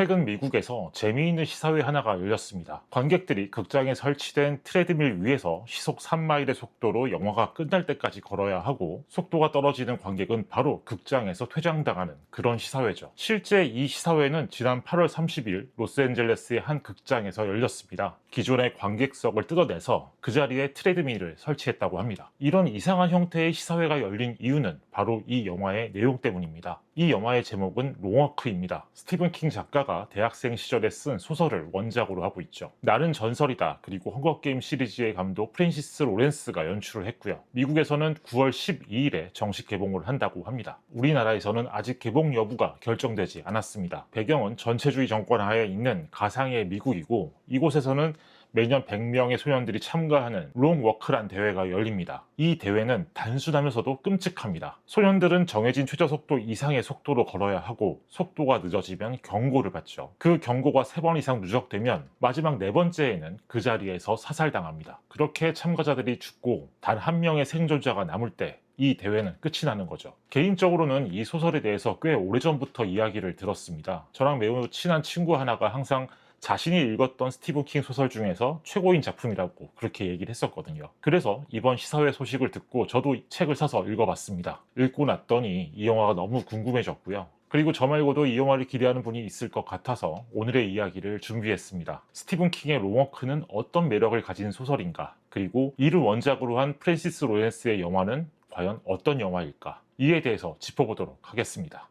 최근 미국에서 재미있는 시사회 하나가 열렸습니다. 관객들이 극장에 설치된 트레드밀 위에서 시속 3마일의 속도로 영화가 끝날 때까지 걸어야 하고 속도가 떨어지는 관객은 바로 극장에서 퇴장당하는 그런 시사회죠. 실제 이 시사회는 지난 8월 30일 로스앤젤레스의 한 극장에서 열렸습니다. 기존의 관객석을 뜯어내서 그 자리에 트레드밀을 설치했다고 합니다. 이런 이상한 형태의 시사회가 열린 이유는 바로 이 영화의 내용 때문입니다. 이 영화의 제목은 롱워크입니다. 스티븐 킹 작가가 대학생 시절에 쓴 소설을 원작으로 하고 있죠. 나는 전설이다. 그리고 헝거게임 시리즈의 감독 프랜시스 로렌스가 연출을 했고요. 미국에서는 9월 12일에 정식 개봉을 한다고 합니다. 우리나라에서는 아직 개봉 여부가 결정되지 않았습니다. 배경은 전체주의 정권 하에 있는 가상의 미국이고 이곳에서는 매년 100명의 소년들이 참가하는 롱워크란 대회가 열립니다. 이 대회는 단순하면서도 끔찍합니다. 소년들은 정해진 최저 속도 이상의 속도로 걸어야 하고 속도가 늦어지면 경고를 받죠. 그 경고가 3번 이상 누적되면 마지막 네 번째에는 그 자리에서 사살당합니다. 그렇게 참가자들이 죽고 단 한 명의 생존자가 남을 때이 대회는 끝이 나는 거죠. 개인적으로는 이 소설에 대해서 꽤 오래전부터 이야기를 들었습니다. 저랑 매우 친한 친구 하나가 항상 자신이 읽었던 스티븐 킹 소설 중에서 최고인 작품이라고 그렇게 얘기를 했었거든요. 그래서 이번 시사회 소식을 듣고 저도 이 책을 사서 읽어봤습니다. 읽고 났더니 이 영화가 너무 궁금해졌고요. 그리고 저 말고도 이 영화를 기대하는 분이 있을 것 같아서 오늘의 이야기를 준비했습니다. 스티븐 킹의 롱워크는 어떤 매력을 가진 소설인가? 그리고 이를 원작으로 한 프랜시스 로렌스의 영화는 과연 어떤 영화일까? 이에 대해서 짚어보도록 하겠습니다.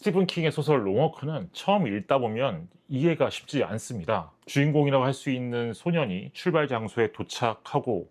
스티븐 킹의 소설 롱워크는 처음 읽다 보면 이해가 쉽지 않습니다. 주인공이라고 할 수 있는 소년이 출발 장소에 도착하고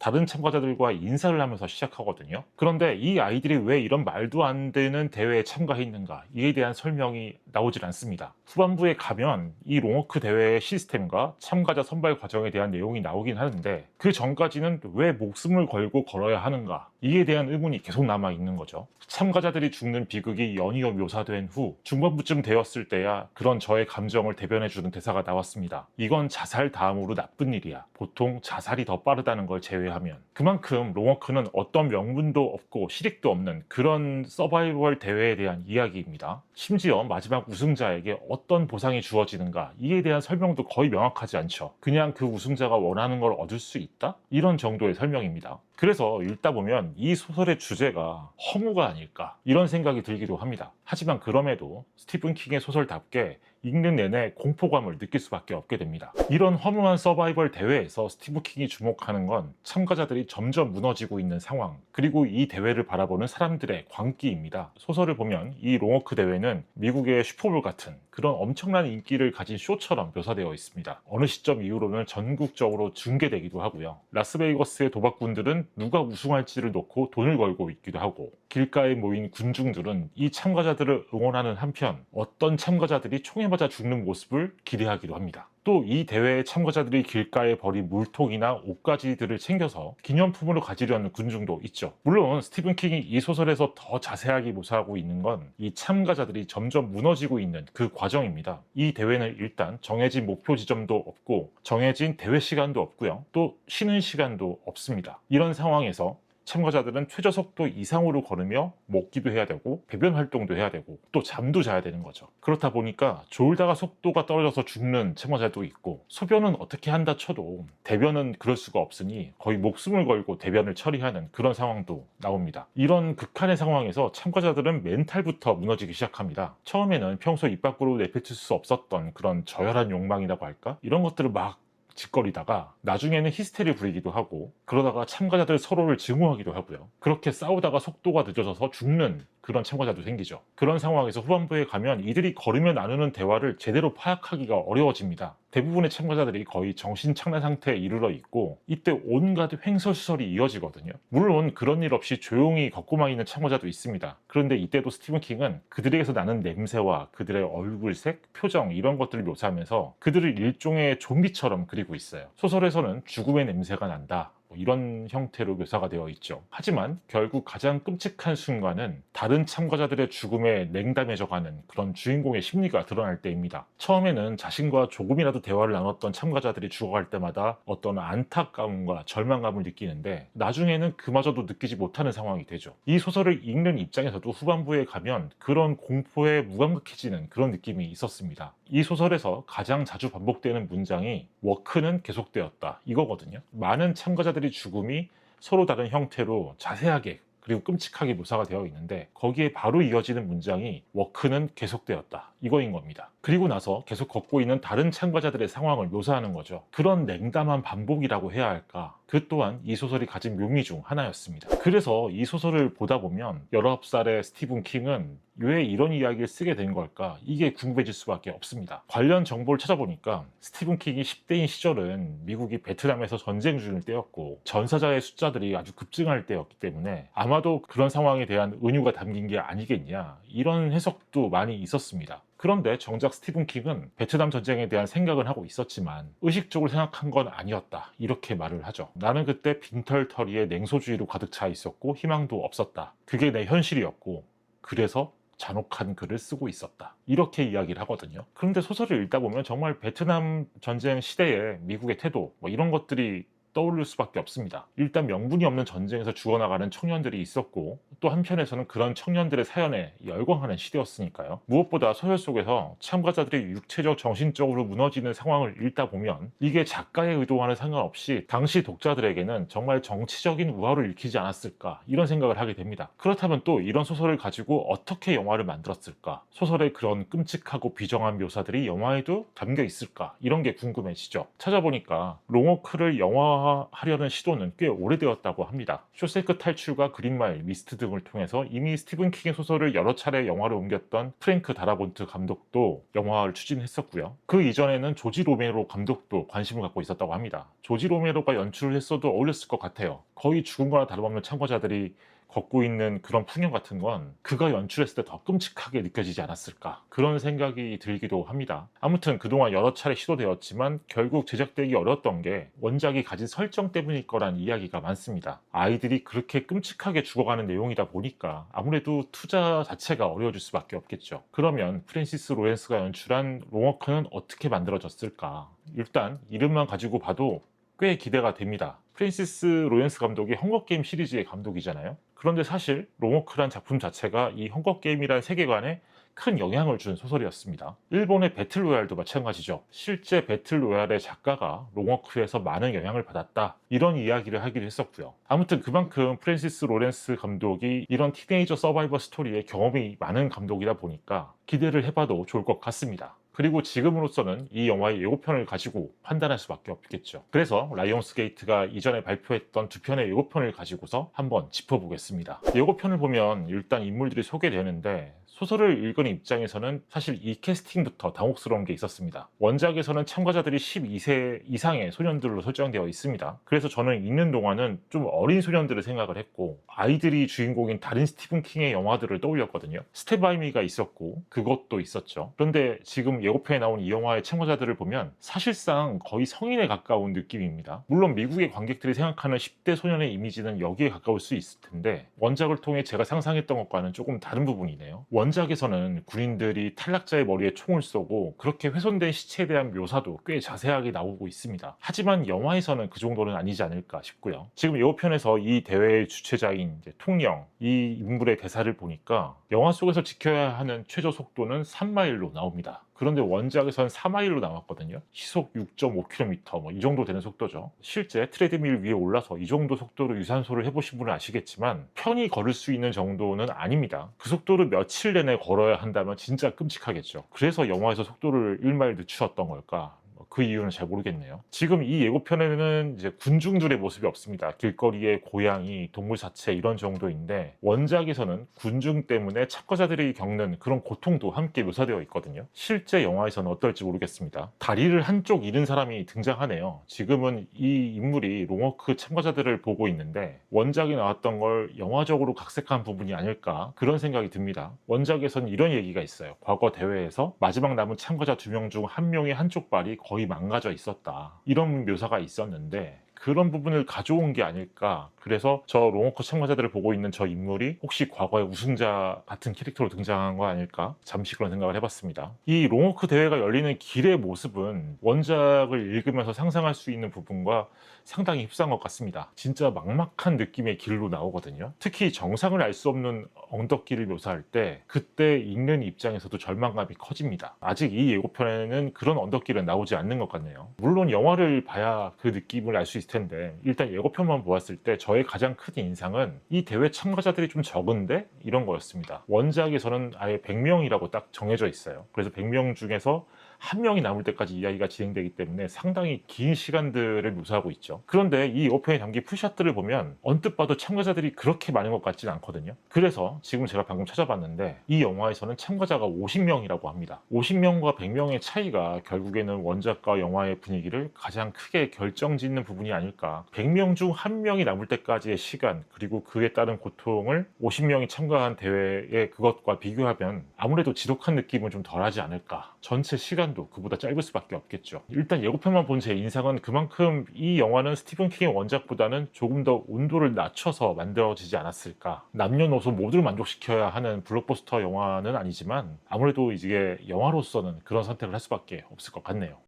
다른 참가자들과 인사를 하면서 시작하거든요. 그런데 이 아이들이 왜 이런 말도 안 되는 대회에 참가했는가 이에 대한 설명이 나오질 않습니다. 후반부에 가면 이 롱워크 대회의 시스템과 참가자 선발 과정에 대한 내용이 나오긴 하는데 그 전까지는 왜 목숨을 걸고 걸어야 하는가 이에 대한 의문이 계속 남아 있는 거죠. 참가자들이 죽는 비극이 연이어 묘사된 후 중반부쯤 되었을 때야 그런 저의 감정을 대변해 주는 대사가 나왔습니다. 이건 자살 다음으로 나쁜 일이야. 보통 자살이 더 빠르다는 걸 제외 하면 그만큼 롱워크는 어떤 명분도 없고 실익도 없는 그런 서바이벌 대회에 대한 이야기입니다. 심지어 마지막 우승자에게 어떤 보상이 주어지는가 이에 대한 설명도 거의 명확하지 않죠. 그냥 그 우승자가 원하는 걸 얻을 수 있다? 이런 정도의 설명입니다. 그래서 읽다 보면 이 소설의 주제가 허무가 아닐까 이런 생각이 들기도 합니다. 하지만 그럼에도 스티븐 킹의 소설답게 읽는 내내 공포감을 느낄 수밖에 없게 됩니다. 이런 허무한 서바이벌 대회에서 스티브 킹이 주목하는 건 참가자들이 점점 무너지고 있는 상황, 그리고 이 대회를 바라보는 사람들의 광기입니다. 소설을 보면 이 롱워크 대회는 미국의 슈퍼볼 같은 그런 엄청난 인기를 가진 쇼처럼 묘사되어 있습니다. 어느 시점 이후로는 전국적으로 중계되기도 하고요. 라스베이거스의 도박꾼들은 누가 우승할지를 놓고 돈을 걸고 있기도 하고 길가에 모인 군중들은 이 참가자들 을 응원하는 한편 어떤 참가자들이 총에 맞아 죽는 모습을 기대하기도 합니다. 또 이 대회에 참가자들이 길가에 버린 물통이나 옷가지들을 챙겨서 기념품으로 가지려는 군중도 있죠. 물론 스티븐 킹이 이 소설에서 더 자세하게 묘사하고 있는 건 이 참가자들이 점점 무너지고 있는 그 과정입니다. 이 대회는 일단 정해진 목표 지점도 없고 정해진 대회 시간도 없고요. 또 쉬는 시간도 없습니다. 이런 상황에서 참가자들은 최저 속도 이상으로 걸으며 먹기도 해야 되고 배변 활동도 해야 되고 또 잠도 자야 되는 거죠. 그렇다 보니까 졸다가 속도가 떨어져서 죽는 참가자도 있고 소변은 어떻게 한다 쳐도 대변은 그럴 수가 없으니 거의 목숨을 걸고 대변을 처리하는 그런 상황도 나옵니다. 이런 극한의 상황에서 참가자들은 멘탈부터 무너지기 시작합니다. 처음에는 평소 입 밖으로 내뱉을 수 없었던 그런 저열한 욕망이라고 할까? 이런 것들을 막 짓거리다가 나중에는 히스테리 부리기도 하고 그러다가 참가자들 서로를 증오하기도 하고요. 그렇게 싸우다가 속도가 늦어져서 죽는 그런 참가자도 생기죠. 그런 상황에서 후반부에 가면 이들이 걸으며 나누는 대화를 제대로 파악하기가 어려워집니다. 대부분의 참가자들이 거의 정신 착란 상태에 이르러 있고 이때 온갖 횡설수설이 이어지거든요. 물론 그런 일 없이 조용히 걷고만 있는 참가자도 있습니다. 그런데 이때도 스티븐 킹은 그들에게서 나는 냄새와 그들의 얼굴색, 표정 이런 것들을 묘사하면서 그들을 일종의 좀비처럼 그리고 있어요. 소설에서는 죽음의 냄새가 난다. 뭐 이런 형태로 묘사가 되어 있죠. 하지만 결국 가장 끔찍한 순간은 다른 참가자들의 죽음에 냉담해져가는 그런 주인공의 심리가 드러날 때입니다. 처음에는 자신과 조금이라도 대화를 나눴던 참가자들이 죽어갈 때마다 어떤 안타까움과 절망감을 느끼는데 나중에는 그마저도 느끼지 못하는 상황이 되죠. 이 소설을 읽는 입장에서도 후반부에 가면 그런 공포에 무감각해지는 그런 느낌이 있었습니다. 이 소설에서 가장 자주 반복되는 문장이 워크는 계속되었다 이거거든요. 많은 참가자 들의 죽음이 서로 다른 형태로 자세하게 그리고 끔찍하게 묘사가 되어 있는데 거기에 바로 이어지는 문장이 워크는 계속되었다 이거인 겁니다. 그리고 나서 계속 걷고 있는 다른 참가자들의 상황을 묘사하는 거죠. 그런 냉담한 반복이라고 해야 할까? 그 또한 이 소설이 가진 묘미 중 하나였습니다. 그래서 이 소설을 보다 보면 19살의 스티븐 킹은 왜 이런 이야기를 쓰게 된 걸까? 이게 궁금해질 수밖에 없습니다. 관련 정보를 찾아보니까 스티븐 킹이 10대인 시절은 미국이 베트남에서 전쟁 중일 때였고 전사자의 숫자들이 아주 급증할 때였기 때문에 아마도 그런 상황에 대한 은유가 담긴 게 아니겠냐 이런 해석도 많이 있었습니다. 그런데 정작 스티븐 킹은 베트남 전쟁에 대한 생각은 하고 있었지만 의식적으로 생각한 건 아니었다. 이렇게 말을 하죠. 나는 그때 빈털터리에 냉소주의로 가득 차 있었고 희망도 없었다. 그게 내 현실이었고 그래서 잔혹한 글을 쓰고 있었다. 이렇게 이야기를 하거든요. 그런데 소설을 읽다 보면 정말 베트남 전쟁 시대의 미국의 태도 뭐 이런 것들이 떠오를 수밖에 없습니다. 일단 명분이 없는 전쟁에서 죽어나가는 청년들이 있었고 또 한편에서는 그런 청년들의 사연에 열광하는 시대였으니까요. 무엇보다 소설 속에서 참가자들이 육체적, 정신적으로 무너지는 상황을 읽다 보면 이게 작가의 의도와는 상관없이 당시 독자들에게는 정말 정치적인 우화를 일으키지 않았을까 이런 생각을 하게 됩니다. 그렇다면 또 이런 소설을 가지고 어떻게 영화를 만들었을까? 소설의 그런 끔찍하고 비정한 묘사들이 영화에도 담겨 있을까? 이런 게 궁금해지죠. 찾아보니까 롱워크를 영화 하려는 시도는 꽤 오래되었다고 합니다. 쇼세크 탈출과 그린마일, 미스트 등을 통해서 이미 스티븐 킹의 소설을 여러 차례 영화로 옮겼던 프랭크 다라본트 감독도 영화를 추진했었고요. 그 이전에는 조지 로메로 감독도 관심을 갖고 있었다고 합니다. 조지 로메로가 연출을 했어도 어울렸을 것 같아요. 거의 죽은 거나 다름없는 참가자들이 걷고 있는 그런 풍경 같은 건 그가 연출했을 때 더 끔찍하게 느껴지지 않았을까 그런 생각이 들기도 합니다. 아무튼 그동안 여러 차례 시도되었지만 결국 제작되기 어려웠던 게 원작이 가진 설정 때문일 거란 이야기가 많습니다. 아이들이 그렇게 끔찍하게 죽어가는 내용이다 보니까 아무래도 투자 자체가 어려워질 수밖에 없겠죠. 그러면 프랜시스 로렌스가 연출한 롱워크는 어떻게 만들어졌을까? 일단 이름만 가지고 봐도 꽤 기대가 됩니다. 프랜시스 로렌스 감독이 헝거게임 시리즈의 감독이잖아요. 그런데 사실 롱워크란 작품 자체가 이 헝거 게임이라는 세계관에 큰 영향을 준 소설이었습니다. 일본의 배틀로얄도 마찬가지죠. 실제 배틀로얄의 작가가 롱워크에서 많은 영향을 받았다. 이런 이야기를 하기도 했었고요. 아무튼 그만큼 프랜시스 로렌스 감독이 이런 티네이저 서바이버 스토리에 경험이 많은 감독이다 보니까 기대를 해봐도 좋을 것 같습니다. 그리고 지금으로서는 이 영화의 예고편을 가지고 판단할 수밖에 없겠죠. 그래서 라이온스 게이트가 이전에 발표했던 두 편의 예고편을 가지고서 한번 짚어보겠습니다. 예고편을 보면 일단 인물들이 소개되는데 소설을 읽은 입장에서는 사실 이 캐스팅부터 당혹스러운 게 있었습니다. 원작에서는 참가자들이 12세 이상의 소년들로 설정되어 있습니다. 그래서 저는 읽는 동안은 좀 어린 소년들을 생각을 했고 아이들이 주인공인 다른 스티븐 킹의 영화들을 떠올렸거든요. 스테바이미가 있었고 그것도 있었죠. 그런데 지금 예고편에 나온 이 영화의 참가자들을 보면 사실상 거의 성인에 가까운 느낌입니다. 물론 미국의 관객들이 생각하는 10대 소년의 이미지는 여기에 가까울 수 있을 텐데 원작을 통해 제가 상상했던 것과는 조금 다른 부분이네요. 원 작에서는 군인들이 탈락자의 머리에 총을 쏘고 그렇게 훼손된 시체에 대한 묘사도 꽤 자세하게 나오고 있습니다. 하지만 영화에서는 그 정도는 아니지 않을까 싶고요. 지금 예고편에서 이 대회의 주최자인 통영 이 인물의 대사를 보니까 영화 속에서 지켜야 하는 최저 속도는 3마일로 나옵니다. 그런데 원작에서는 4마일로 나왔거든요. 시속 6.5km 뭐 이 정도 되는 속도죠. 실제 트레드밀 위에 올라서 이 정도 속도로 유산소를 해보신 분은 아시겠지만 편히 걸을 수 있는 정도는 아닙니다. 그 속도를 며칠 내내 걸어야 한다면 진짜 끔찍하겠죠. 그래서 영화에서 속도를 1마일 늦추었던 걸까? 그 이유는 잘 모르겠네요. 지금 이 예고편에는 이제 군중들의 모습이 없습니다. 길거리에 고양이, 동물 자체 이런 정도인데 원작에서는 군중 때문에 참가자들이 겪는 그런 고통도 함께 묘사되어 있거든요. 실제 영화에서는 어떨지 모르겠습니다. 다리를 한쪽 잃은 사람이 등장하네요. 지금은 이 인물이 롱워크 참가자들을 보고 있는데 원작에 나왔던 걸 영화적으로 각색한 부분이 아닐까 그런 생각이 듭니다. 원작에서는 이런 얘기가 있어요. 과거 대회에서 마지막 남은 참가자 두 명 중 한 명의 한쪽 발이 거의 망가져 있었다. 이런 묘사가 있었는데 그런 부분을 가져온 게 아닐까. 그래서 저 롱워커 참가자들을 보고 있는 저 인물이 혹시 과거의 우승자 같은 캐릭터로 등장한 거 아닐까? 잠시 그런 생각을 해봤습니다. 이 롱워크 대회가 열리는 길의 모습은 원작을 읽으면서 상상할 수 있는 부분과 상당히 흡사한 것 같습니다. 진짜 막막한 느낌의 길로 나오거든요. 특히 정상을 알 수 없는 언덕길을 묘사할 때 그때 읽는 입장에서도 절망감이 커집니다. 아직 이 예고편에는 그런 언덕길은 나오지 않는 것 같네요. 물론 영화를 봐야 그 느낌을 알 수 있을 텐데 일단 예고편만 보았을 때 저의 가장 큰 인상은 이 대회 참가자들이 좀 적은데 이런 거였습니다. 원작에서는 아예 100명이라고 딱 정해져 있어요. 그래서 100명 중에서 한 명이 남을 때까지 이야기가 진행되기 때문에 상당히 긴 시간들을 묘사하고 있죠. 그런데 이 오편에 담긴 풀샷들을 보면 언뜻 봐도 참가자들이 그렇게 많은 것 같지는 않거든요. 그래서 지금 제가 방금 찾아봤는데 이 영화에서는 참가자가 50명이라고 합니다. 50명과 100명의 차이가 결국에는 원작과 영화의 분위기를 가장 크게 결정짓는 부분이 아닐까. 100명 중 한 명이 남을 때까지의 시간 그리고 그에 따른 고통을 50명이 참가한 대회의 그것과 비교하면 아무래도 지독한 느낌은 좀 덜하지 않을까. 전체 시간도 그보다 짧을 수밖에 없겠죠. 일단 예고편만 본 제 인상은 그만큼 이 영화는 스티븐 킹의 원작보다는 조금 더 온도를 낮춰서 만들어지지 않았을까. 남녀노소 모두를 만족시켜야 하는 블록버스터 영화는 아니지만 아무래도 이게 영화로서는 그런 선택을 할 수밖에 없을 것 같네요.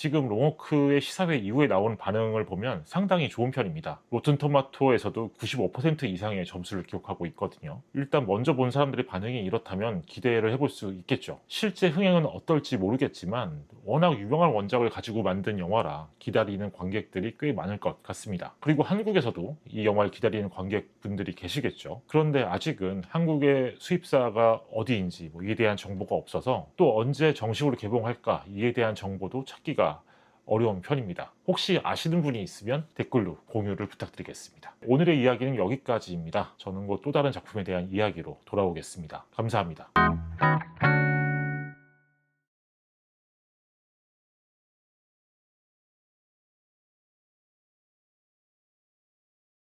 지금 롱워크의 시사회 이후에 나온 반응을 보면 상당히 좋은 편입니다. 로튼토마토에서도 95% 이상의 점수를 기록하고 있거든요. 일단 먼저 본 사람들의 반응이 이렇다면 기대를 해볼 수 있겠죠. 실제 흥행은 어떨지 모르겠지만 워낙 유명한 원작을 가지고 만든 영화라 기다리는 관객들이 꽤 많을 것 같습니다. 그리고 한국에서도 이 영화를 기다리는 관객분들이 계시겠죠. 그런데 아직은 한국의 수입사가 어디인지 뭐 이에 대한 정보가 없어서 또 언제 정식으로 개봉할까 이에 대한 정보도 찾기가 어려운 편입니다. 혹시 아시는 분이 있으면 댓글로 공유를 부탁드리겠습니다. 오늘의 이야기는 여기까지입니다. 저는 곧 또 다른 작품에 대한 이야기로 돌아오겠습니다. 감사합니다.